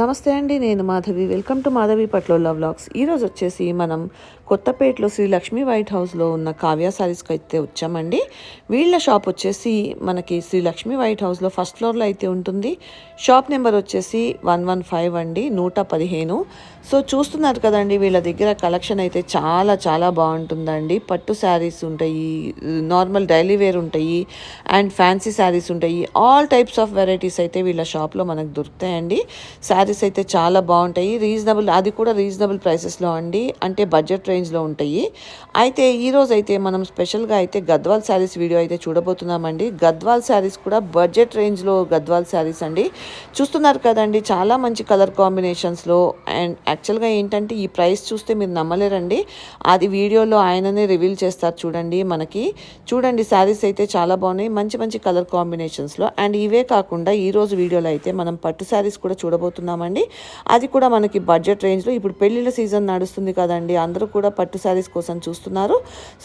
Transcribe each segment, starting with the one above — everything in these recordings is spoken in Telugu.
నమస్తే అండి నేను Madhavi. Welcome to Madhavi Patlola vlogs ఈరోజు వచ్చేసి మనం కొత్తపేటలో శ్రీ లక్ష్మీ వైట్ హౌస్లో ఉన్న కావ్య శారీస్కి అయితే వచ్చామండి. వీళ్ళ షాప్ వచ్చేసి మనకి శ్రీ లక్ష్మీ వైట్ హౌస్లో ఫస్ట్ ఫ్లోర్లో అయితే ఉంటుంది. షాప్ నెంబర్ వచ్చేసి వన్ వన్ ఫైవ్ అండి నూట పదిహేను. సో చూస్తున్నారు కదండి వీళ్ళ దగ్గర కలెక్షన్ అయితే చాలా చాలా బాగుంటుందండి. పట్టు శారీస్ ఉంటాయి నార్మల్ డైలీ వేర్ ఉంటాయి అండ్ ఫ్యాన్సీ శారీస్ ఉంటాయి. ఆల్ టైప్స్ ఆఫ్ వెరైటీస్ అయితే వీళ్ళ షాప్లో మనకు దొరుకుతాయండి. శారీస్ అయితే చాలా బాగుంటాయి. రీజనబుల్ అది కూడా రీజనబుల్ ప్రైసెస్లో అండి. అంటే బడ్జెట్ రేంజ్లో ఉంటాయి. అయితే ఈరోజు అయితే మనం స్పెషల్గా అయితే గద్వాల్ శారీస్ వీడియో అయితే చూడబోతున్నామండి. గద్వాల్ శారీస్ కూడా బడ్జెట్ రేంజ్లో గద్వాల్ శారీస్ అండి. చూస్తున్నారు కదండి చాలా మంచి కలర్ కాంబినేషన్స్లో అండ్ యాక్చువల్గా ఏంటంటే ఈ ప్రైస్ చూస్తే మీరు నమ్మలేరండి. అది వీడియోలో ఆయననే రివీల్ చేస్తారు చూడండి మనకి. చూడండి శారీస్ అయితే చాలా బాగున్నాయి. మంచి మంచి కలర్ కాంబినేషన్స్లో. అండ్ ఇవే కాకుండా ఈరోజు వీడియోలో అయితే మనం పట్టు శారీస్ కూడా చూడబోతున్నామండి. అది కూడా మనకి బడ్జెట్ రేంజ్లో. ఇప్పుడు పెళ్ళిళ్ళ సీజన్ నడుస్తుంది కదండి అందరూ కూడా పట్టు శారీస్ కోసం చూస్తున్నారు.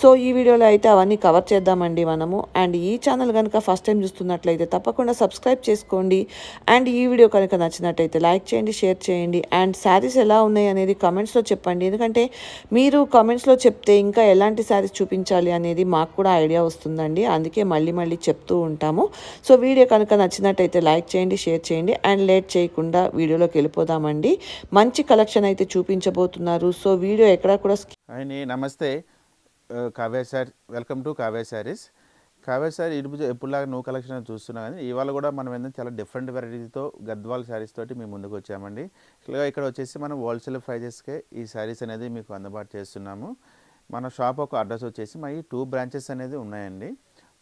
సో ఈ వీడియోలో అయితే అవన్నీ కవర్ చేద్దామండి మనము. అండ్ ఈ ఛానల్ కనుక ఫస్ట్ టైం చూస్తున్నట్లయితే తప్పకుండా సబ్స్క్రైబ్ చేసుకోండి. అండ్ ఈ వీడియో కనుక నచ్చినట్టయితే లైక్ చేయండి షేర్ చేయండి. అండ్ శారీస్ ఎలా ఉన్నాయి అనేది కమెంట్స్లో చెప్పండి. ఎందుకంటే మీరు కమెంట్స్లో చెప్తే ఇంకా ఎలాంటి శారీస్ చూపించాలి అనేది మాకు కూడా ఐడియా వస్తుందండి. అందుకే మళ్ళీ మళ్ళీ చెప్తూ ఉంటాము. సో వీడియో కనుక నచ్చినట్టయితే లైక్ చేయండి షేర్ చేయండి అండ్ లేట్ చేయకుండా వీడియోలోకి వెళ్ళిపోదామండి. మంచి కలెక్షన్ అయితే చూపించబోతున్నారు. సో వీడియో ఎక్కడా కూడా నమస్తే. Uh, Kavya sir welcome to Kavya sarees Kavya sir ఇరుపు ఎప్పుడులాగా నువ్వు కలెక్షన్ చూస్తున్నా కానీ ఇవాళ కూడా మనం ఏంటంటే చాలా డిఫరెంట్ వెరైటీతో గద్వాల్ శారీస్ తోటి మేము ముందుకు వచ్చామండి. ఇలా ఇక్కడ వచ్చేసి మనం హోల్సేల్ ప్రైజెస్కే ఈ శారీస్ అనేది మీకు అందుబాటు చేస్తున్నాము. మన షాప్ ఒక అడ్రస్ వచ్చేసి మా ఈ టూ బ్రాంచెస్ అనేది ఉన్నాయండి.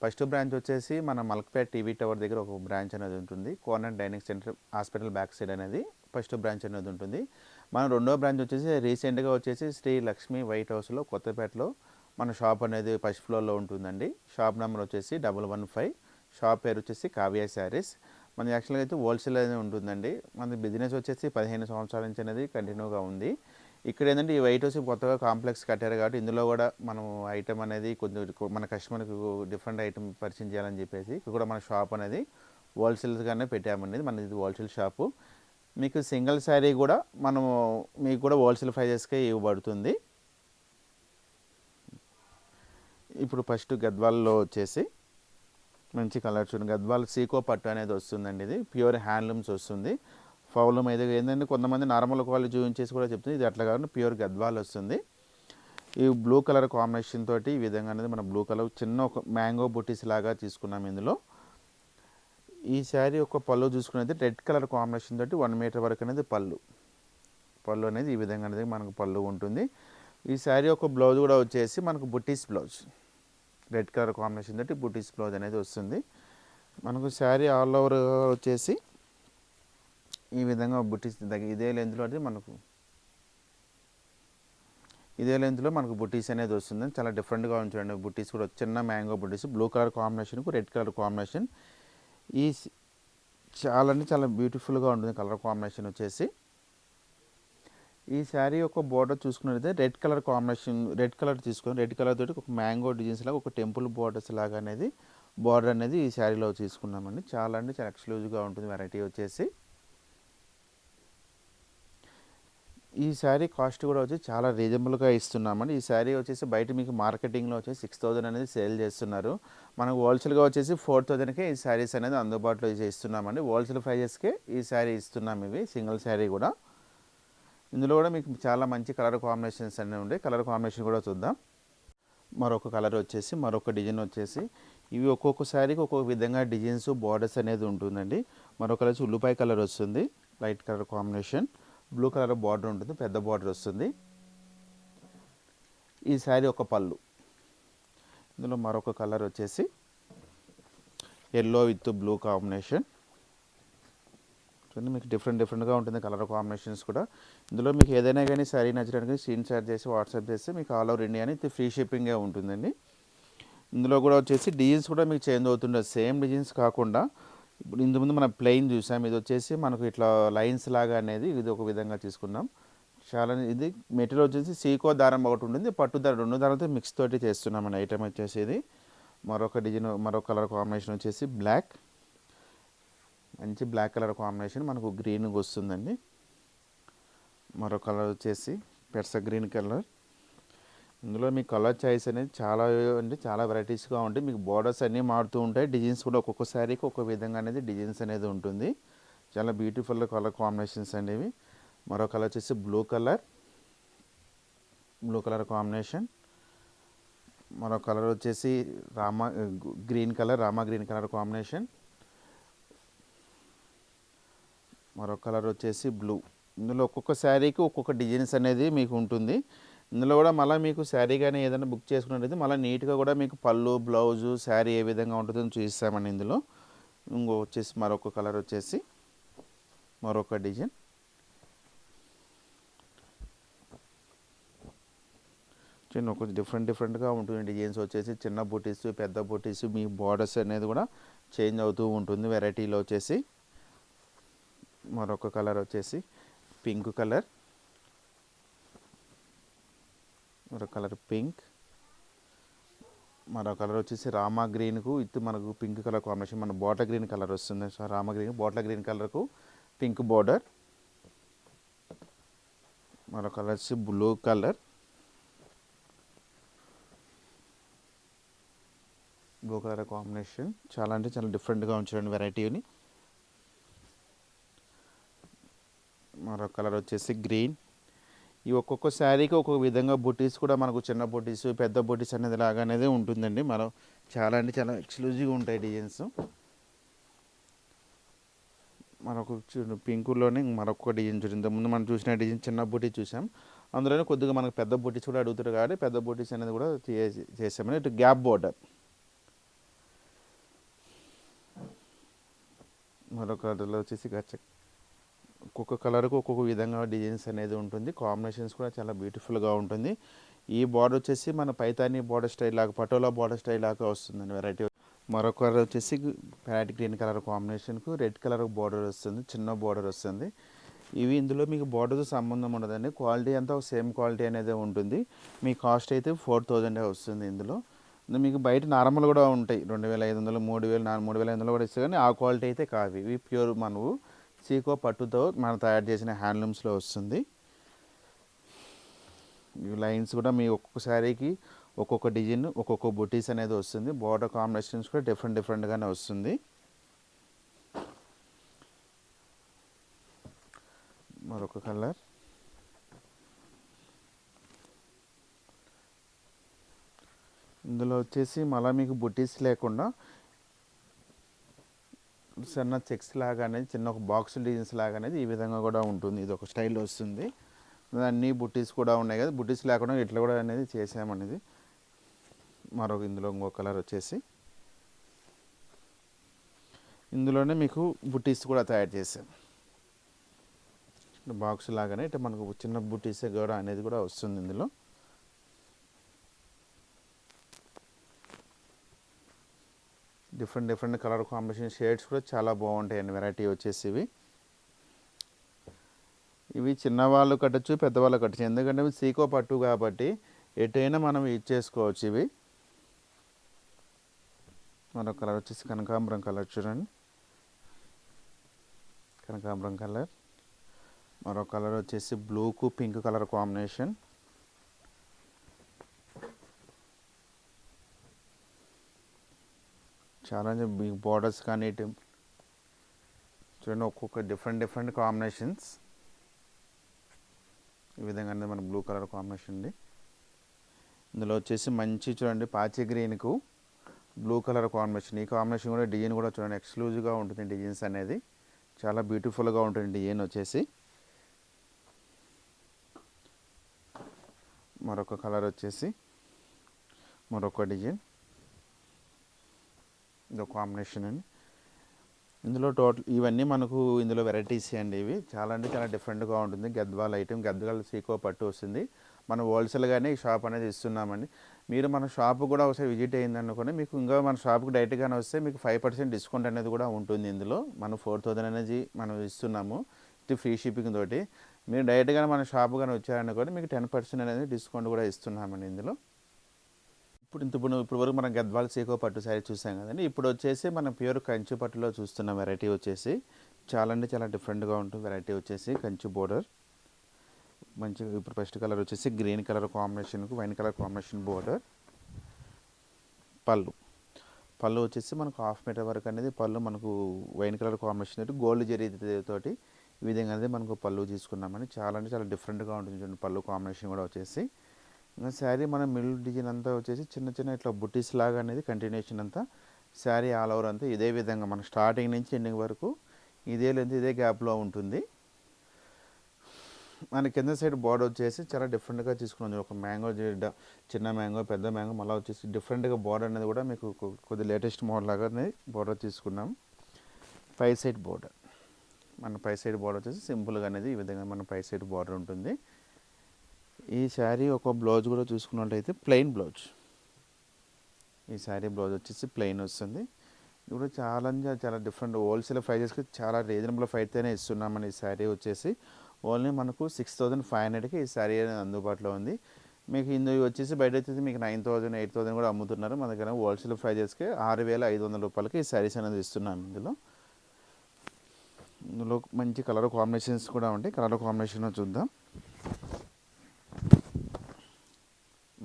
ఫస్ట్ బ్రాంచ్ వచ్చేసి మన మల్క్పేట్ టీవీ టవర్ దగ్గర ఒక బ్రాంచ్ అనేది ఉంటుంది. Corner dining centre hospital back side అనేది ఫస్ట్ బ్రాంచ్ అనేది ఉంటుంది. మన రెండో బ్రాంచ్ వచ్చేసి రీసెంట్గా వచ్చేసి శ్రీ లక్ష్మీ వైట్ హౌస్లో కొత్తపేటలో మన షాప్ అనేది ఫస్ట్ ఫ్లోర్లో ఉంటుందండి. షాప్ నెంబర్ వచ్చేసి డబల్ వన్ ఫైవ్. షాప్ పేరు వచ్చేసి కావ్య శారీస్. మన యాక్చువల్గా అయితే హోల్సేల్ అనేది ఉంటుందండి. మన బిజినెస్ వచ్చేసి పదిహేను సంవత్సరాల నుంచి అనేది కంటిన్యూగా ఉంది. ఇక్కడ ఏంటంటే ఈ వైట్ హౌస్ కొత్తగా కాంప్లెక్స్ కట్టారు కాబట్టి ఇందులో కూడా మనం ఐటమ్ అనేది కొంచెం మన కస్టమర్కి డిఫరెంట్ ఐటమ్ పరిచయం చేయాలని చెప్పేసి ఇక్కడ కూడా మన షాప్ అనేది హోల్సేల్గానే పెట్టామండి మన ఇది హోల్సేల్ షాపు. మీకు సింగిల్ శారీ కూడా మనము మీకు కూడా హోల్సేల్ ప్రైజెస్కే ఇవ్వబడుతుంది. ఇప్పుడు ఫస్ట్ గద్వాల్లో వచ్చేసి మంచి కలర్ చూడండి. గద్వాల్ సీకో పట్టు అనేది వస్తుందండి ఇది. ప్యూర్ హ్యాండ్లూమ్స్ వస్తుంది. ఫౌలం అయితే ఏంటంటే కొంతమంది నార్మల్ క్వాలిటీ చూపించేసి కూడా చెప్తుంది. ఇది అట్లా కాకుండా ప్యూర్ గద్వాల్ వస్తుంది. ఈ బ్లూ కలర్ కాంబినేషన్ తోటి ఈ విధంగా అనేది మనం బ్లూ కలర్ చిన్న ఒక మ్యాంగో బుటీస్ లాగా తీసుకున్నాం ఇందులో. ఈ శారీ ఒక పళ్ళు చూసుకునేది రెడ్ కలర్ కాంబినేషన్ తోటి వన్ మీటర్ వరకు అనేది పళ్ళు. పళ్ళు అనేది ఈ విధంగా అనేది మనకు పళ్ళు ఉంటుంది. ఈ శారీ ఒక బ్లౌజ్ కూడా వచ్చేసి మనకు బుటీస్ బ్లౌజ్ రెడ్ కలర్ కాంబినేషన్ తోటి బుటీస్ బ్లౌజ్ అనేది వస్తుంది. మనకు శారీ ఆల్ ఓవర్ వచ్చేసి ఈ విధంగా బుటీస్ దగ్గర ఇదే లెంత్లో అది మనకు ఇదే లెంత్లో మనకు బుటీస్ అనేది వస్తుంది. చాలా డిఫరెంట్గా ఉంచండి బుటీస్ కూడా చిన్న మ్యాంగో బుటీస్. బ్లూ కలర్ కాంబినేషన్కు రెడ్ కలర్ కాంబినేషన్ ఈ చాలా అంటే చాలా బ్యూటిఫుల్గా ఉంటుంది కలర్ కాంబినేషన్ వచ్చేసి. ఈ శారీ యొక్క బోర్డర్ చూసుకున్నట్లయితే red colour combination red colour తీసుకొని రెడ్ కలర్ తోటి ఒక మ్యాంగో డిజైన్స్ లాగా ఒక టెంపుల్ బోర్డర్స్ లాగా అనేది బోర్డర్ అనేది ఈ శారీలో తీసుకున్నామండి. చాలా అంటే చాలా ఎక్స్క్లూజివ్గా ఉంటుంది వెరైటీ వచ్చేసి. ఈ శారీ కాస్ట్ కూడా వచ్చి చాలా రీజనబుల్గా ఇస్తున్నామండి. ఈ శారీ వచ్చేసి బయట మీకు మార్కెటింగ్లో వచ్చేసి సిక్స్ థౌజండ్ అనేది సేల్ చేస్తున్నారు. మనకు హోల్సేల్గా వచ్చేసి ఫోర్ థౌజండ్కే ఈ శారీస్ అనేది అందుబాటులో ఇస్తున్నామండి. హోల్సేల్ ప్రైజెస్కే ఈ శారీ ఇస్తున్నాం ఇవి సింగిల్ శారీ కూడా. ఇందులో కూడా మీకు చాలా మంచి కలర్ కాంబినేషన్స్ అన్నీ ఉండే కలర్ కాంబినేషన్ కూడా చూద్దాం. మరొక కలర్ వచ్చేసి మరొక డిజైన్ వచ్చేసి ఇవి ఒక్కొక్క శారీకి ఒక్కొక్క విధంగా డిజైన్స్ బార్డర్స్ అనేది ఉంటుందండి. మరొక వచ్చి ఉల్లిపాయ కలర్ వస్తుంది light colour combination. Blue colour border ఉంటుంది పెద్ద బార్డర్ వస్తుంది. ఈ శారీ ఒక పళ్ళు. ఇందులో మరొక కలర్ వచ్చేసి ఎల్లో విత్ బ్లూ కాంబినేషన్. చూడండి మీకు డిఫరెంట్ డిఫరెంట్గా ఉంటుంది కలర్ కాంబినేషన్స్ కూడా. ఇందులో మీకు ఏదైనా కానీ శారీ నచ్చడానికి స్క్రీన్ షాట్ చేసి వాట్సాప్ చేస్తే మీకు ఆల్ ఓవర్ ఇండియా అనేది ఫ్రీ షిప్పింగే ఉంటుందండి. ఇందులో కూడా వచ్చేసి డిజైన్స్ కూడా మీకు చేంజ్ అవుతుండే. సేమ్ డిజైన్స్ కాకుండా ఇప్పుడు ఇంతకుముందు మనం ప్లెయిన్ చూసాం. ఇది వచ్చేసి మనకు ఇట్లా లైన్స్ లాగా అనేది ఇది ఒక విధంగా తీసుకున్నాం. చాలా ఇది మెటీరియల్ వచ్చేసి సీకో దారం ఒకటి ఉంటుంది. పట్టు దారం రెండు దారాలతో మిక్స్ తోటి చేస్తున్నాం. అండి ఐటమ్ వచ్చేసి ఇది. మరొక డిజైన్ మరొక కలర్ కాంబినేషన్ వచ్చేసి బ్లాక్ మంచి బ్లాక్ కలర్ కాంబినేషన్ మనకు గ్రీన్ వస్తుందండి. మరో కలర్ వచ్చేసి పెర్స గ్రీన్ కలర్ ఇందులో మీ కలర్ చాయిస్ అనేది చాలా అంటే చాలా వెరైటీస్గా ఉంటాయి. మీకు బార్డర్స్ అన్నీ మారుతూ ఉంటాయి. డిజైన్స్ కూడా ఒక్కొక్కసారికి ఒక్కొక్క విధంగా అనేది డిజైన్స్ అనేది ఉంటుంది. చాలా బ్యూటిఫుల్ కలర్ కాంబినేషన్స్ అనేవి. మరో కలర్ వచ్చేసి blue colour blue colour combination మరో కలర్ వచ్చేసి Rama green colour Rama green colour combination మరో కలర్ వచ్చేసి బ్లూ. ఇందులో ఒక్కొక్క శారీకి ఒక్కొక్క డిజైన్స్ అనేది మీకు ఉంటుంది. ఇందులో కూడా మళ్ళీ మీకు శారీ కానీ ఏదైనా బుక్ చేసుకున్నట్టయితే మళ్ళీ నీట్గా కూడా మీకు పళ్ళు బ్లౌజు శారీ ఏ విధంగా ఉంటుందో చూపిస్తామండి ఇందులో. ఇంకో వచ్చేసి మరొక కలర్ వచ్చేసి మరొక డిజైన్. చిన్న కొంచెం డిఫరెంట్ డిఫరెంట్గా ఉంటుంది డిజైన్స్ వచ్చేసి. చిన్న బూటీస్ పెద్ద బూటీస్ మీ బార్డర్స్ అనేది కూడా చేంజ్ అవుతూ ఉంటుంది. వెరైటీలో వచ్చేసి మరొక కలర్ వచ్చేసి పింక్ కలర్. మరొక కలర్ పింక్. మరో కలర్ వచ్చేసి రామా గ్రీన్కు ఇది మనకు పింక్ కలర్ కాంబినేషన్ మన బాటల్ గ్రీన్ కలర్ వస్తుంది. So Rama green bottle green కలర్కు pink border. మరో కలర్ వచ్చి blue colour. Blue colour combination చాలా అంటే చాలా డిఫరెంట్గా ఉంచారండి వెరైటీని. మరో కలర్ వచ్చేసి గ్రీన్. ఈ ఒక్కొక్క శారీకి ఒక్కొక్క విధంగా బుటీస్ కూడా మనకు చిన్న బుటీస్ పెద్ద బుటీస్ అనేది లాగా అనేది ఉంటుందండి. మనం చాలా అంటే చాలా ఎక్స్క్లూజివ్గా ఉంటాయి డిజైన్స్ మరొక చూ- పింకులోనే మరొక డిజైన్ చూసింది ముందు మనం చూసిన డిజైన్ చిన్న బూటీ చూసాం. అందులోనే కొద్దిగా మనకు పెద్ద బూటీస్ కూడా అడుగుతారు కాబట్టి పెద్ద బూటీస్ అనేది కూడా చేసామని ఇటు గ్యాప్ బోర్డర్ మరొక వచ్చేసి గచ్చ ఒక్కొక్క కలర్కు ఒక్కొక్క విధంగా డిజైన్స్ అనేది ఉంటుంది. కాంబినేషన్స్ కూడా చాలా బ్యూటిఫుల్గా ఉంటుంది. ఈ బార్డర్ వచ్చేసి మన పైతాని బార్డర్ స్టైల్ లాగా పటోలా బార్డర్ స్టైల్ లాగా వస్తుందండి వెరైటీ. మరొక కలర్ వచ్చేసి ప్యారెట్ గ్రీన్ కలర్ కాంబినేషన్కు రెడ్ కలర్ బార్డర్ వస్తుంది చిన్న బార్డర్ వస్తుంది. ఇవి ఇందులో మీకు బార్డర్తో సంబంధం ఉండదండి. క్వాలిటీ అంతా సేమ్ క్వాలిటీ అనేది ఉంటుంది. మీ కాస్ట్ అయితే ఫోర్ థౌజండ్ వస్తుంది ఇందులో. మీకు బయట నార్మల్ కూడా ఉంటాయి. రెండు వేల ఐదు వందలు మూడు వేలు నాలుగు మూడు వేల ఐదు వందలు కూడా ఇస్తాయి. కానీ ఆ క్వాలిటీ అయితే కావు ఇవి ప్యూర్ మనవు. సీకో పట్టుతో మనం తయారు చేసిన హ్యాండ్లూమ్స్లో వస్తుంది. ఈ లైన్స్ కూడా మీ ఒక్కొక్క శారీకి ఒక్కొక్క డిజైన్ ఒక్కొక్క బుటీస్ అనేది వస్తుంది. బార్డర్ కాంబినేషన్స్ కూడా డిఫరెంట్ డిఫరెంట్గానే వస్తుంది. మరొక కలర్. ఇందులో వచ్చేసి మళ్ళీ మీకు బుటీస్ లేకుండా చిన్న చెక్స్ లాగా అనేది చిన్న ఒక బాక్స్ డిజైన్స్ లాగా అనేది ఈ విధంగా కూడా ఉంటుంది. ఇది ఒక స్టైల్ వస్తుంది. అన్ని బుట్టీస్ కూడా ఉన్నాయి కదా. బుట్టీస్ లేకుండా ఇట్లా కూడా అనేది చేసామనేది మరొక ఇందులో ఇంకో కలర్ వచ్చేసి. ఇందులోనే మీకు బుట్టీస్ కూడా తయారు చేసాం బాక్స్ లాగానే ఇట్లా మనకు చిన్న బుట్టీస్ కూడా అనేది కూడా వస్తుంది ఇందులో. Different different colour combination shades కూడా చాలా బాగుంటాయండి. వెరైటీ వచ్చేసి ఇవి ఇవి చిన్నవాళ్ళు కట్టచ్చు పెద్దవాళ్ళు కట్టచ్చు. ఎందుకంటే ఇవి సీకో పట్టు కాబట్టి ఎటైనా మనం యూజ్ చేసుకోవచ్చు ఇవి. మరొక కలర్ వచ్చేసి కనకాంబరం కలర్ చూడండి. కనకాంబరం కలర్. మరో కలర్ వచ్చేసి బ్లూకు పింక్ కలర్ కాంబినేషన్. చాలా బిగ్ బార్డర్స్ కానీ చూడండి ఒక్కొక్క డిఫరెంట్ డిఫరెంట్ కాంబినేషన్స్ ఈ విధంగా అనేది మన బ్లూ కలర్ కాంబినేషన్ అండి ఇందులో వచ్చేసి మంచి చూడండి పాచి గ్రీన్కు బ్లూ కలర్ కాంబినేషన్ ఈ కాంబినేషన్ కూడా డిజైన్ కూడా చూడండి ఎక్స్క్లూజివ్గా ఉంటుంది డిజైన్స్ అనేది. చాలా బ్యూటిఫుల్గా ఉంటుంది డిజైన్ వచ్చేసి. మరొక కలర్ వచ్చేసి మరొక డిజైన్ ఇదో కాంబినేషన్ అండి ఇందులో టోటల్ ఇవన్నీ మనకు ఇందులో వెరైటీస్ అండి ఇవి. చాలా అంటే చాలా డిఫరెంట్గా ఉంటుంది. గద్వాల్ ఐటెం గద్వాల్ సీకో పట్టు వస్తుంది. మనం హోల్సేల్గానే ఈ షాప్ అనేది ఇస్తున్నామండి. మీరు మన షాప్ కూడా ఒకసారి విజిట్ అయిందనుకోని మీకు ఇంకా మన షాప్కి డైరెక్ట్గానే వస్తే మీకు ఫైవ్ పర్సెంట్ డిస్కౌంట్ అనేది కూడా ఉంటుంది ఇందులో. మనం ఫోర్ థౌజండ్ అనేది మనం ఇస్తున్నాము ఇది ఫ్రీ షిప్పింగ్ తోటి. మీరు డైరెక్ట్గా మన షాప్ కానీ వచ్చారనుకోండి మీకు టెన్ పర్సెంట్ అనేది డిస్కౌంట్ కూడా ఇస్తున్నామండి ఇందులో. ఇప్పుడు ఇంత ఇప్పుడు ఇప్పుడు వరకు మనం గద్వాల సీకో పట్టు శారీ చూసాం కదండి. ఇప్పుడు వచ్చేసి మనం ప్యూర్ కంచి పట్టులో చూస్తున్న వెరైటీ వచ్చేసి చాలా అంటే చాలా డిఫరెంట్గా ఉంటుంది. వెరైటీ వచ్చేసి కంచి బోర్డర్ మంచిగా ఇప్పుడు ఫస్ట్ కలర్ వచ్చేసి గ్రీన్ కలర్ కాంబినేషన్కు వైన్ కలర్ కాంబినేషన్ బోర్డర్ పళ్ళు. పళ్ళు వచ్చేసి మనకు హాఫ్ మీటర్ వరకు అనేది పళ్ళు మనకు వైన్ కలర్ కాంబినేషన్ తోటి గోల్డ్ జరీ తోటి ఈ విధంగా అనేది మనకు పళ్ళు తీసుకున్నామని చాలా అంటే చాలా డిఫరెంట్గా ఉంటుంది చూడండి. పళ్ళు కాంబినేషన్ కూడా వచ్చేసి. శారీ మన మిల్ డిజైన్ అంతా వచ్చేసి చిన్న చిన్న ఇట్లా బుటీస్ లాగా అనేది కంటిన్యూషన్ అంతా శారీ ఆల్ ఓవర్ అంతా ఇదే విధంగా మన స్టార్టింగ్ నుంచి ఎండింగ్ వరకు ఇదే లెంత్ ఇదే గ్యాప్లో ఉంటుంది. మన కింద సైడ్ బార్డర్ వచ్చేసి చాలా డిఫరెంట్గా తీసుకున్నాం. ఒక మ్యాంగో చిన్న మ్యాంగో పెద్ద మ్యాంగో మళ్ళీ వచ్చేసి డిఫరెంట్గా బార్డర్ అనేది కూడా మీకు కొద్ది లేటెస్ట్ మోడల్ లాగా బార్డర్ తీసుకున్నాం. పై సైడ్ బార్డర్ మన పై సైడ్ బార్డర్ వచ్చేసి సింపుల్గా అనేది ఈ విధంగా మన పై సైడ్ బార్డర్ ఉంటుంది. ఈ శారీ ఒక బ్లౌజ్ కూడా చూసుకున్నట్లయితే ప్లెయిన్ బ్లౌజ్. ఈ శారీ బ్లౌజ్ వచ్చేసి ప్లెయిన్ వస్తుంది. ఇది కూడా చాలా చాలా డిఫరెంట్. హోల్సేల్ ప్రైజెస్కి చాలా రీజనబుల్ ప్రైస్తేనే ఇస్తున్నామని ఈ శారీ వచ్చేసి. ఓన్లీ మనకు సిక్స్ థౌజండ్ ఫైవ్ హండ్రెడ్కి ఈ శారీ అనేది అందుబాటులో ఉంది. మీకు ఇందు వచ్చేసి బయట వచ్చేసి మీకు నైన్ థౌజండ్ ఎయిట్ థౌజండ్ కూడా అమ్ముతున్నారు. మన దగ్గర హోల్సేల్ ప్రైజెస్కి ఆరు వేల ఐదు వందల రూపాయలకి ఈ శారీస్ అనేది ఇస్తున్నాం ఇందులో. ఇందులో మంచి కలర్ కాంబినేషన్స్ కూడా ఉంటాయి. కలర్ కాంబినేషన్ చూద్దాం.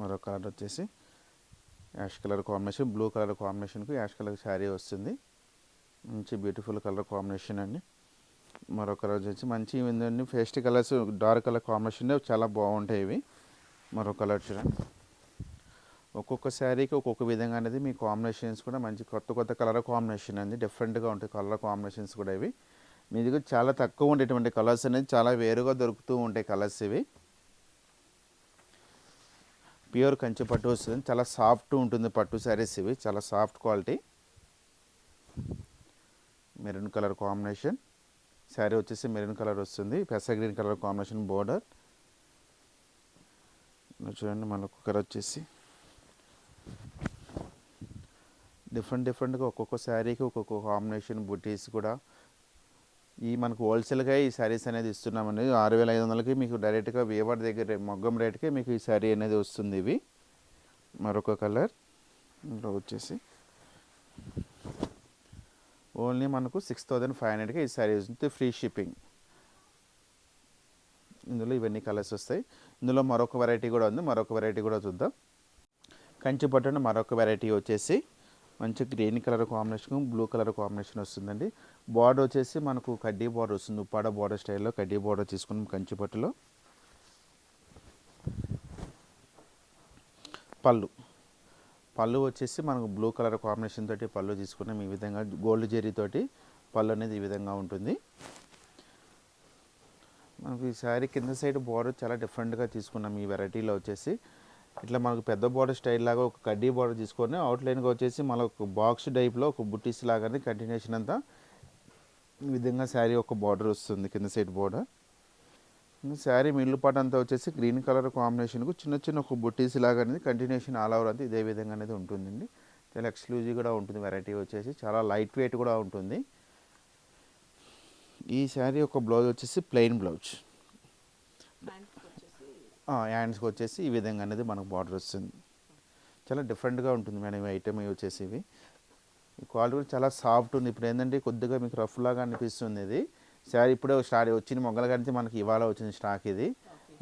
మరో కలర్ వచ్చేసి ash colour combination blue colour కాంబినేషన్కు ash colour sari వస్తుంది. మంచి బ్యూటిఫుల్ కలర్ కాంబినేషన్ అండి. మరో కలర్ వచ్చేసి మంచి ఏంటండి fast colours dark colour combination చాలా బాగుంటాయి ఇవి. మరో కలర్ చూడండి. ఒక్కొక్క శారీకి ఒక్కొక్క విధంగా అనేది మీ కాంబినేషన్స్ కూడా మంచి కొత్త కొత్త కలర్ కాంబినేషన్ అండి. డిఫరెంట్గా ఉంటాయి కలర్ కాంబినేషన్స్ కూడా ఇవి. మీ దగ్గర చాలా తక్కువ ఉండేటువంటి కలర్స్ అనేది చాలా వేరుగా దొరుకుతూ ఉంటాయి కలర్స్ ఇవి. ప్యూర్ కంచి పట్టు వస్తుంది. చాలా సాఫ్ట్ ఉంటుంది పట్టు శారీస్ ఇవి. చాలా soft quality. Maroon colour combination. Saree వచ్చేసి మెరూన్ కలర్ వస్తుంది. పెస గ్రీన్ కలర్ కాంబినేషన్ బోర్డర్. చూడండి మన ఒక్కొక్కరు వచ్చేసి డిఫరెంట్ డిఫరెంట్గా ఒక్కొక్క శారీకి ఒక్కొక్క కాంబినేషన్ బుటీస్ కూడా ఈ మనకు హోల్సేల్గా ఈ శారీస్ అనేది ఇస్తున్నామండి. ఆరు వేల ఐదు వందలకి మీకు డైరెక్ట్గా వేవర్ దగ్గర మొగ్గం రేట్కే మీకు ఈ శారీ అనేది వస్తుంది ఇవి. మరొక కలర్. ఇందులో వచ్చేసి ఓన్లీ మనకు సిక్స్ థౌజండ్ ఫైవ్ హండ్రెడ్కి ఈ శారీ వస్తుంది. Free shipping. ఇందులో ఇవన్నీ కలర్స్ వస్తాయి. ఇందులో మరొక వెరైటీ కూడా ఉంది. మరొక వెరైటీ కూడా చూద్దాం. కంచి పట్టున మరొక వెరైటీ వచ్చేసి మంచి green colour combination blue colour combination వస్తుందండి. బార్డర్ వచ్చేసి మనకు కడ్డీ బార్డర్ వస్తుంది. ఉప్పాడ బార్డర్ స్టైల్లో కడ్డీ బార్డర్ తీసుకున్నాం కంచిపట్టులో పళ్ళు. పళ్ళు వచ్చేసి మనకు బ్లూ కలర్ కాంబినేషన్ తోటి పళ్ళు తీసుకున్నాం. ఈ విధంగా గోల్డ్ జెర్రీతోటి పళ్ళు అనేది ఈ విధంగా ఉంటుంది. మనకు ఈ శారీ కింద సైడ్ బార్డర్ చాలా డిఫరెంట్గా తీసుకున్నాం. ఈ వెరైటీలో వచ్చేసి ఇట్లా మనకు పెద్ద బార్డర్ స్టైల్ లాగా ఒక కడ్డీ బార్డర్ తీసుకొని అవుట్లైన్గా వచ్చేసి మనకు బాక్స్ టైప్లో ఒక బుట్టీస్ లాగానే కంటిన్యూషన్ అంతా ఈ విధంగా శారీ ఒక బార్డర్ వస్తుంది కింద సైడ్ బార్డర్ శారీ మిల్లు పాట అంతా వచ్చేసి గ్రీన్ కలర్ కాంబినేషన్కు చిన్న చిన్న ఒక బుట్టీస్ లాగా అనేది కంటిన్యూషన్ ఆల్ ఓవర్ అంతా ఇదే విధంగా అనేది ఉంటుందండి. చాలా ఎక్స్క్లూజివ్ కూడా ఉంటుంది వెరైటీ వచ్చేసి చాలా లైట్ వెయిట్ కూడా ఉంటుంది. ఈ శారీ ఒక బ్లౌజ్ వచ్చేసి ప్లెయిన్ బ్లౌజ్ హ్యాండ్స్కి వచ్చేసి ఈ విధంగా అనేది మనకు బార్డర్ వస్తుంది. చాలా డిఫరెంట్గా ఉంటుంది మేడం ఈ ఐటమ్ ఇవి వచ్చేసి ఇవి ఈ క్వాలిటీ కూడా చాలా సాఫ్ట్ ఉంది. ఇప్పుడు ఏంటంటే కొద్దిగా మీకు రఫ్ లాగా అనిపిస్తుంది ఇది. శారీ ఇప్పుడే స్టార్ట్ వచ్చింది. మొగ్గల కానీ మనకి ఇవాళ వచ్చింది స్టాక్ ఇది.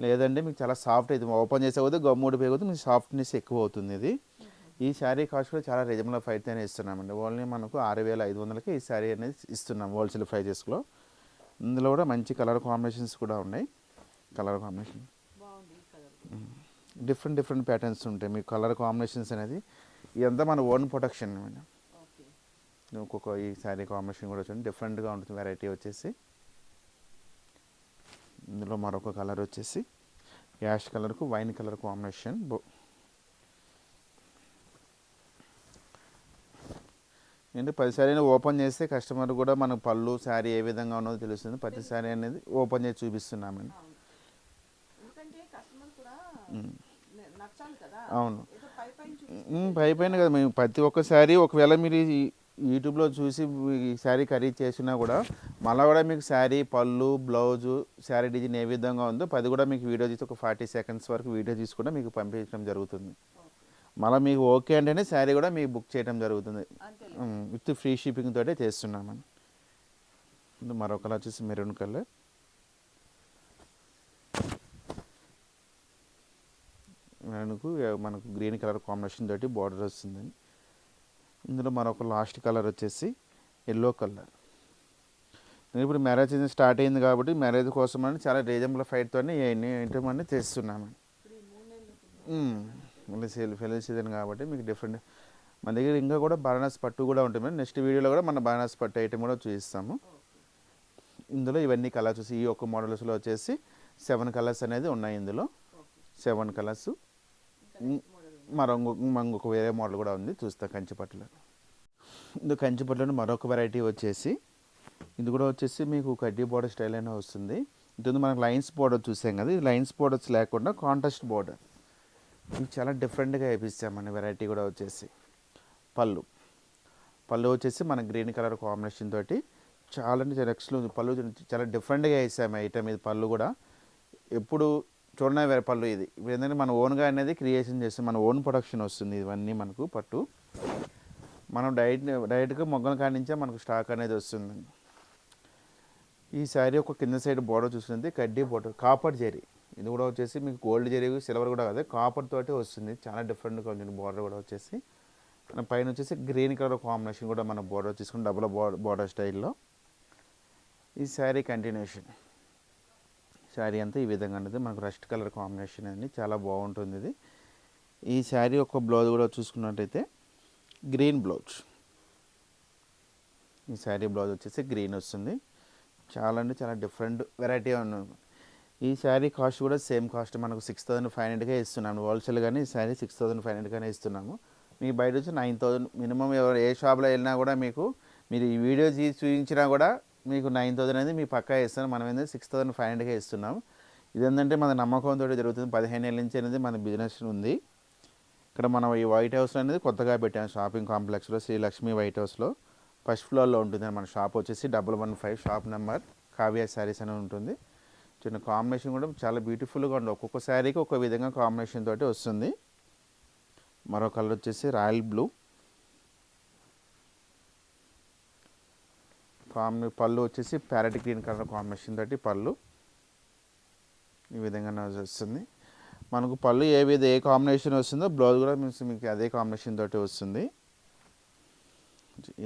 లేదంటే మీకు చాలా సాఫ్ట్ అవుతుంది ఓపెన్ చేసే పోతే గమ్ముడి పోయి మీకు సాఫ్ట్నెస్ ఎక్కువ అవుతుంది ఇది. ఈ శారీ కాస్ట్ కూడా చాలా రీజనబుల్ ప్రైస్ అనేది ఇస్తున్నామండి ఓన్లీ మనకు ఆరు వేల ఐదు వందలకి ఈ శారీ అనేది ఇస్తున్నాం హోల్సేల్ ప్రైజెస్లో ఇందులో కూడా మంచి కలర్ కాంబినేషన్స్ కూడా ఉన్నాయి. Colour combination different different patterns ఉంటాయి. మీకు కలర్ కాంబినేషన్స్ అనేది ఇదంతా మన ఓన్ ప్రొడక్షన్ మేడం ఒక్కొక్క ఈ శారీ కాంబినేషన్ కూడా చూడండి. డిఫరెంట్గా ఉంటుంది. వెరైటీ వచ్చేసి. ఇందులో మరొక కలర్ వచ్చేసి. యాష్ కలర్కు వైన్ కలర్ కాంబినేషన్. బో. ఏంటి? ప్రతి శారీ ఓపెన్ చేస్తే కస్టమర్ కూడా మన పళ్ళు శారీ ఏ విధంగా ఉన్నదో తెలుస్తుంది. ప్రతి శారీ అనేది ఓపెన్ చేసి చూపిస్తున్నామండి ఎందుకంటే కస్టమర్ కూడా ఉమ్. నచ్చాలి కదా అవును. పై పైన కదా మేము ప్రతి ఒక్క శారీ ఒకవేళ మీరు యూట్యూబ్లో చూసి ఈ శారీ ఖరీదు చేసినా కూడా మళ్ళీ కూడా మీకు శారీ పళ్ళు బ్లౌజు శారీ డిజైన్ ఏ విధంగా ఉందో అది కూడా మీకు వీడియో తీసి ఒక ఫార్టీ సెకండ్స్ వరకు వీడియో తీసి కూడా మీకు పంపించడం జరుగుతుంది. మళ్ళీ మీకు ఓకే అంటేనే శారీ కూడా మీకు బుక్ చేయడం జరుగుతుంది. విత్ ఫ్రీ షిప్పింగ్ తోటే చేస్తున్నామని మరొకలా వచ్చేసి మెరూన్ కలర్. మనకు మనకు గ్రీన్ కలర్ కాంబినేషన్ తోటి బార్డర్ వస్తుంది ఇందులో మరొక లాస్ట్ కలర్ వచ్చేసి ఎల్లో కలర్ నేను ఇప్పుడు మ్యారేజ్ సీజన్ స్టార్ట్ అయింది కాబట్టి మ్యారేజ్ కోసం అని చాలా రీజనబుల్ ఫైట్తో ఇవన్నీ ఏంటమని తెస్తున్నామండి మ్మ్. మళ్ళీ సేల్ ఫెల్ సీజన్ కాబట్టి మీకు డిఫరెంట్ మన దగ్గర ఇంకా కూడా బనారస్ పట్టు కూడా ఉంటుంది నెక్స్ట్ వీడియోలో కూడా మన బనారస్ పట్టు ఐటమ్ కూడా చూపిస్తాము. ఇందులో ఇవన్నీ కలర్స్ ఈ ఒక్క మోడల్స్లో వచ్చేసి సెవెన్ కలర్స్ అనేది ఉన్నాయి ఇందులో. సెవెన్ కలర్స్ మరో ఇంకొక వేరే మోడల్ కూడా ఉంది. చూస్తా కంచిపట్టులో ఇది కంచిపట్టులో మరొక వెరైటీ వచ్చేసి ఇది కూడా వచ్చేసి మీకు కడ్డీ బోర్డర్ స్టైల్ అయినా వస్తుంది. ఇది మనకు లైన్స్ బోర్డర్ చూసాం కదా ఇది లైన్స్ బోర్డర్స్ లేకుండా కాంట్రాస్ట్ బోర్డర్ ఇవి చాలా డిఫరెంట్గా వేపిస్తామండి వెరైటీ కూడా వచ్చేసి. పళ్ళు. పళ్ళు వచ్చేసి మన గ్రీన్ కలర్ కాంబినేషన్ తోటి చాలా అంటే చాలా ఎక్స్క్లూజివ్ పళ్ళు చాలా డిఫరెంట్గా వేసాము ఐటమ్ ఇది పళ్ళు కూడా. ఎప్పుడు చూడనే వేరే పళ్ళు ఇది. ఇప్పుడు ఏంటంటే మన ఓన్గా అనేది క్రియేషన్ చేస్తే మన ఓన్ ప్రొడక్షన్ వస్తుంది ఇవన్నీ మనకు పట్టు. మనం డైట్ డైరెక్ట్గా మొగ్గల కాడి నుంచే మనకు స్టాక్ అనేది వస్తుంది. ఈ శారీ ఒక కింద సైడ్ బోర్డర్ చూస్తుంది కడ్డీ బోర్డర్ కాపర్ జరీ. ఇది కూడా వచ్చేసి మీకు గోల్డ్ జరీ సిల్వర్ కూడా కాదు కాపర్ తోటి వస్తుంది. చాలా డిఫరెంట్గా ఉంది బోర్డర్ కూడా వచ్చేసి. మన పైన వచ్చేసి గ్రీన్ కలర్ కాంబినేషన్ కూడా మన బోర్డర్ తీసుకుని డబుల్ బోర్డర్ స్టైల్లో. ఈ శారీ కంటిన్యూషన్. శారీ అంతా ఈ విధంగా ఉంటుంది మనకు రస్ట్ కలర్ కాంబినేషన్ అండి. చాలా బాగుంటుంది ఇది. ఈ శారీ ఒక బ్లౌజ్ కూడా చూసుకున్నట్టయితే గ్రీన్ బ్లౌజ్. ఈ శారీ బ్లౌజ్ వచ్చేసి గ్రీన్ వస్తుంది. చాలా అంటే చాలా డిఫరెంట్ వెరైటీ ఉన్నది ఈ శారీ కాస్ట్ కూడా సేమ్ కాస్ట్. మనకు సిక్స్ థౌసండ్ ఫైవ్ హండ్రెడ్గా ఇస్తున్నాము. హోల్సేల్ కానీ ఈ శారీ సిక్స్ థౌసండ్ ఫైవ్ హండ్రెడ్గానే ఇస్తున్నాము. మీ బయట వచ్చి నైన్ థౌసండ్ మినిమం ఎవరు ఏ షాప్లో వెళ్ళినా కూడా మీకు మీరు ఈ వీడియో చూపించినా కూడా మీకు నైన్ థౌసండ్ అనేది మీ పక్కా ఇస్తాను. మనం ఏంటంటే సిక్స్ థౌసండ్ ఫైవ్ హండ్రెడ్గా ఇస్తున్నాం. ఇదేంటంటే మన నమ్మకంతో జరుగుతుంది. పదిహేను ఏళ్ళ నుంచి అనేది మన బిజినెస్ ఉంది. ఇక్కడ మనం ఈ వైట్ హౌస్ అనేది కొత్తగా పెట్టాం. షాపింగ్ కాంప్లెక్స్లో శ్రీ లక్ష్మి వైట్ హౌస్లో. ఫస్ట్ ఫ్లోర్లో ఉంటుంది మన షాప్. వచ్చేసి double one five shop number. Kavya sarees అని ఉంటుంది. చిన్న కాంబినేషన్ కూడా చాలా బ్యూటిఫుల్గా ఉంది ఒక్కొక్క శారీకి ఒక్కొక్క విధంగా కాంబినేషన్ తోటి వస్తుంది. మరో కలర్ వచ్చేసి రాయల్ బ్లూ. కాంబి పళ్ళు వచ్చేసి ప్యారెట్ గ్రీన్ కలర్ కాంబినేషన్ తోటి పళ్ళు ఈ విధంగా వస్తుంది. మనకు పళ్ళు ఏ విధ ఏ కాంబినేషన్ వస్తుందో బ్లౌజ్ కూడా మీకు మీకు అదే కాంబినేషన్ తోటి వస్తుంది.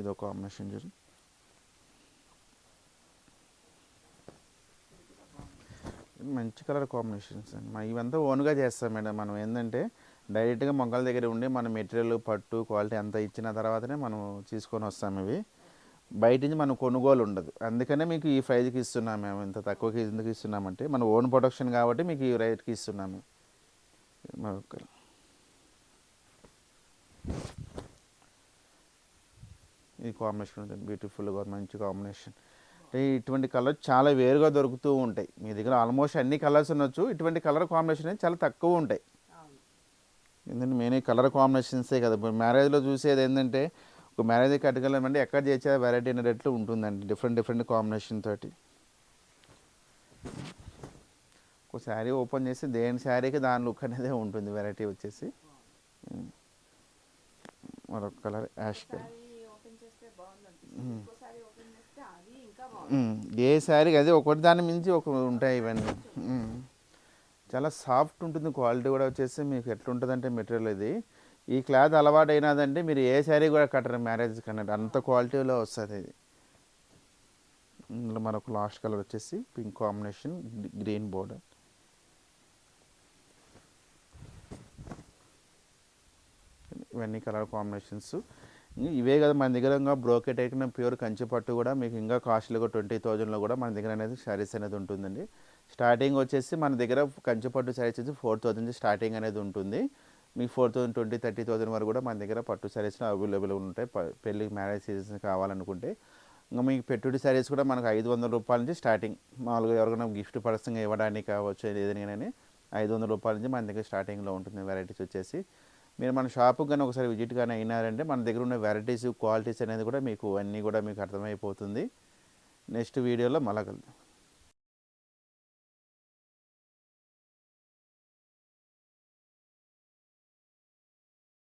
ఇదో కాంబినేషన్ చూడండి మంచి కలర్ కాంబినేషన్స్ అండి. మనం ఇవంతా ఓన్గా చేస్తాం మేడం మనం. ఏంటంటే డైరెక్ట్గా మొక్కల దగ్గర ఉండి మన మెటీరియల్ పట్టు క్వాలిటీ అంతా ఇచ్చిన తర్వాతనే మనం తీసుకొని వస్తాం ఇవి. బయట నుంచి మన కొనుగోలు ఉండదు అందుకనే మీకు ఈ ప్రైజ్కి ఇస్తున్నాం మేము. ఇంత తక్కువకి ఎందుకు ఇస్తున్నామంటే మన ఓన్ ప్రొడక్షన్ కాబట్టి మీకు ఈ రేట్కి ఇస్తున్నాము మరొక ఈ కాంబినేషన్ ఉంటుంది బ్యూటిఫుల్గా మంచి కాంబినేషన్ అంటే ఇటువంటి కలర్ చాలా వేరుగా దొరుకుతూ ఉంటాయి. మీ దగ్గర ఆల్మోస్ట్ అన్ని కలర్స్ ఉండొచ్చు. ఇటువంటి కలర్ కాంబినేషన్ చాలా తక్కువ ఉంటాయి. ఎందుకంటే మెయిన్ కలర్ కాంబినేషన్సే కదా. మ్యారేజ్లో చూసేది ఏంటంటే ఒక మ్యారేజ్ కట్టుకెళ్ళమంటే ఎక్కడ చేసే వెరైటీ అనేటట్లు ఉంటుందండి? డిఫరెంట్ డిఫరెంట్ కాంబినేషన్ తోటి. ఒక శారీ ఓపెన్ చేసి దేని శారీకి దాని లుక్ అనేది ఉంటుంది వెరైటీ వచ్చేసి. మరొక కలర్ యాష్ కలర్. ఏ శారీకి అదే ఒకటి దాని మించి ఒక ఉంటాయి ఇవన్నీ. చాలా సాఫ్ట్ ఉంటుంది క్వాలిటీ కూడా వచ్చేసి మీకు ఎట్లుంటుందంటే మెటీరియల్ ఇది. ఈ క్లాత్ అలవాటు మీరు ఏ శారీ కూడా కట్టరు మ్యారేజ్ కన్నట్టు. అంత క్వాలిటీలో వస్తుంది ఇది. ఇందులో మనకు లాస్ట్ కలర్ వచ్చేసి పింక్ కాంబినేషన్ గ్రీన్ బోర్డర్. ఇవన్నీ కలర్ కాంబినేషన్స్. ఇవే కదా మన దగ్గర ఇంకా బ్రోకెట్ అయిన ప్యూర్ కంచి పట్టు కూడా మీకు ఇంకా కాస్ట్లీగా ట్వంటీ థౌజండ్లో కూడా మన దగ్గర అనేది శారీస్ అనేది ఉంటుందండి. స్టార్టింగ్ వచ్చేసి మన దగ్గర కంచి పట్టు శారీస్ వచ్చి ఫోర్ థౌజండ్ స్టార్టింగ్ అనేది ఉంటుంది. మీకు four thousand twenty thirty thousand వరకు కూడా మన దగ్గర పట్టు శారీస్ అవైలబుల్ ఉంటాయి. పెళ్ళి మ్యారేజ్ సీజన్ కావాలనుకుంటే. ఇంకా మీకు పెట్టుబడి శారీస్ కూడా మనకు ఐదు వందల రూపాయల నుంచి స్టార్టింగ్. మామూలుగా ఎవరికైనా గిఫ్ట్ పర్సన్గా ఇవ్వడానికి కావచ్చు ఏదైనా కానీ ఐదు వందల రూపాయల నుంచి మన దగ్గర స్టార్టింగ్లో ఉంటుంది వెరైటీస్ వచ్చేసి. మీరు మన షాపుకి కానీ ఒకసారి విజిట్ కానీ అయినారంటే మన దగ్గర ఉన్న వెరైటీస్ క్వాలిటీస్ అనేది కూడా మీకు అన్నీ కూడా మీకు అర్థమైపోతుంది. నెక్స్ట్ వీడియోలో మళ్ళా కలుద్దాం.